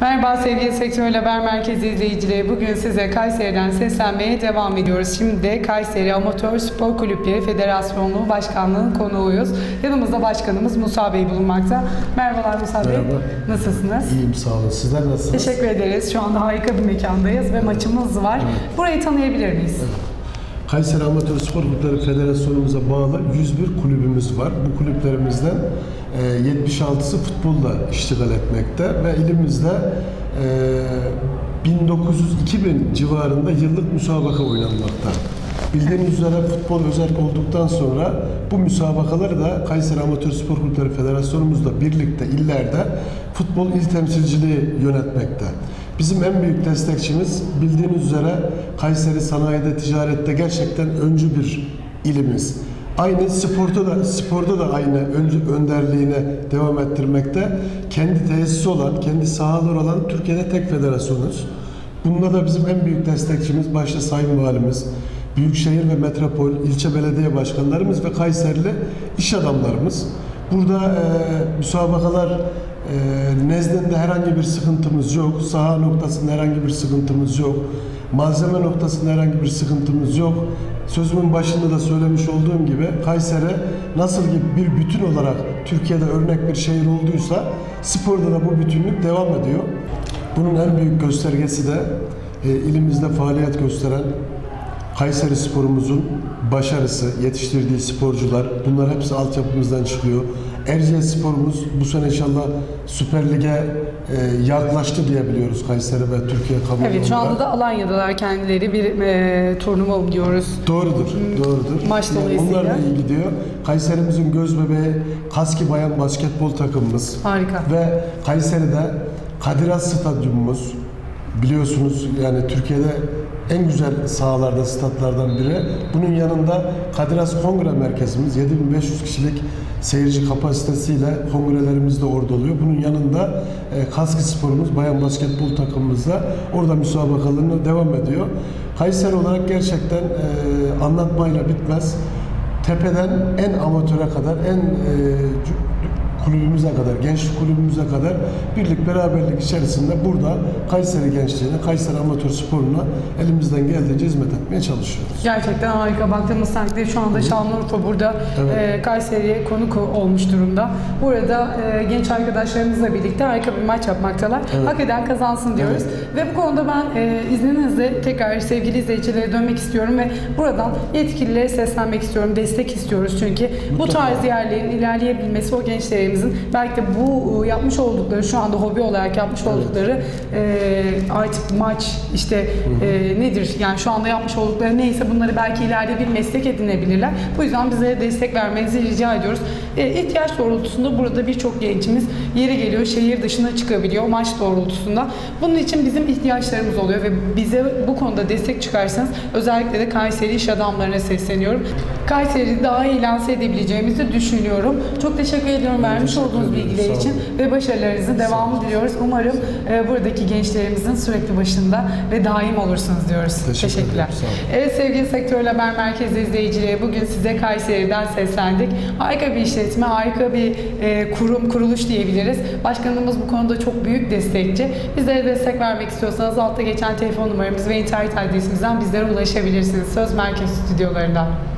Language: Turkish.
Merhaba sevgili Sektörel Haber Merkezi izleyicileri. Bugün size Kayseri'den seslenmeye devam ediyoruz. Şimdi de Kayseri Amatör Spor Kulüpleri Federasyonu Başkanlığı'nın konuğuyuz. Yanımızda başkanımız Musa Bey bulunmakta. Merhabalar Musa Bey. Merhaba. Nasılsınız? İyiyim sağ olun. Sizler nasılsınız? Teşekkür ederiz. Şu anda harika bir mekandayız ve maçımız var. Burayı tanıyabilir miyiz? Kayseri Amatör Spor Kulüpleri Federasyonumuza bağlı 101 kulübümüz var. Bu kulüplerimizden e, 76'sı futbolla iştigal etmekte ve ilimizde e, 1900-2000 civarında yıllık müsabaka oynanmakta. Bildiğiniz üzere futbol özel olduktan sonra bu müsabakaları da Kayseri Amatör Spor Kulüpleri Federasyonumuzla birlikte illerde futbol il temsilciliği yönetmekte. Bizim en büyük destekçimiz bildiğiniz üzere Kayseri sanayide, ticarette gerçekten öncü bir ilimiz. Aynı sporda da sporda da aynı öncü önderliğine devam ettirmekte. Kendi tesisi olan, kendi sahaları olan Türkiye'de tek federasyonuz. Bunda da bizim en büyük destekçimiz başta Sayın Valimiz, Büyükşehir ve Metropol, ilçe belediye başkanlarımız ve Kayserili iş adamlarımız. Burada e, müsabakalar e, nezdinde herhangi bir sıkıntımız yok. Saha noktasında herhangi bir sıkıntımız yok. Malzeme noktasında herhangi bir sıkıntımız yok. Sözümün başında da söylemiş olduğum gibi Kayseri nasıl ki bir bütün olarak Türkiye'de örnek bir şehir olduysa sporda da bu bütünlük devam ediyor. Bunun en büyük göstergesi de e, ilimizde faaliyet gösteren Kayseri sporumuzun başarısı, yetiştirdiği sporcular, bunlar hepsi altyapımızdan çıkıyor. Erciyes sporumuz bu sene inşallah Süper Lig'e e, yaklaştı diyebiliyoruz Kayseri ve Türkiye kamuoyunda. Evet şu anda da Alanya'dalar kendileri bir e, turnuva diyoruz. Doğrudur, doğrudur. Maç Yani dolayısıyla. Onlar da iyi gidiyor. Kayserimizin göz bebeği Kaski Bayan basketbol takımımız. Harika. Ve Kayseri'de Kadir Has Stadyumumuz biliyorsunuz yani Türkiye'de en güzel sahalarda, statlardan biri. Bunun yanında Kadir Has Kongre Merkezimiz 7500 kişilik seyirci kapasitesiyle kongrelerimiz de orada oluyor. Bunun yanında e, Kaski Sporumuz, bayan basketbol takımımız da orada müsabakalarına devam ediyor. Kayseri olarak gerçekten e, anlatmayla bitmez. Tepeden en amatöre kadar, en e, kulübümüze kadar, gençlik kulübümüze kadar birlik beraberlik içerisinde burada Kayseri gençliğine, Kayseri amatör sporuna elimizden geldiğince hizmet etmeye çalışıyoruz. Gerçekten harika. Baktığımız takdirde şu anda Şanlıurfa burada Evet. e, Kayseri'ye konuk olmuş durumda. Burada e, genç arkadaşlarımızla birlikte harika bir maç yapmaktalar. Evet. Hak eden kazansın diyoruz. Ve bu konuda ben e, izninizle tekrar sevgili izleyicilere dönmek istiyorum ve buradan yetkililere seslenmek istiyorum. Destek istiyoruz çünkü. Bu Mutlaka. tarz yerlerin ilerleyebilmesi o gençlerimizin belki de bu e, yapmış oldukları şu anda hobi olarak yapmış oldukları e, artık maç işte e, nedir yani şu anda yapmış oldukları neyse bunları belki ileride bir meslek edinebilirler. Bu yüzden bize destek vermenizi rica ediyoruz. E, ihtiyaç doğrultusunda burada birçok gençimiz yeri geliyor şehir dışına çıkabiliyor maç doğrultusunda. Bunun için bizim ihtiyaçlarımız oluyor ve bize bu konuda destek çıkarsanız özellikle de Kayseri iş adamlarına sesleniyorum. Kayseri'yi daha iyi lanse edebileceğimizi düşünüyorum. Çok teşekkür ediyorum vermiş olduğunuz bilgiler için ve başarılarınızın devamı diliyoruz. Umarım e, buradaki gençlerimizin sürekli başında ve daim olursunuz diyoruz. Teşekkür Teşekkürler. Evet sevgili Sektörel Haber Merkezi izleyicileri bugün size Kayseri'den seslendik. Harika bir işletme, harika bir e, kurum, kuruluş diyebiliriz. Başkanımız bu konuda çok büyük destekçi. Bizlere destek vermek istiyorsanız altta geçen telefon numaramız ve internet adresimizden bizlere ulaşabilirsiniz. Söz Merkez Stüdyolarından.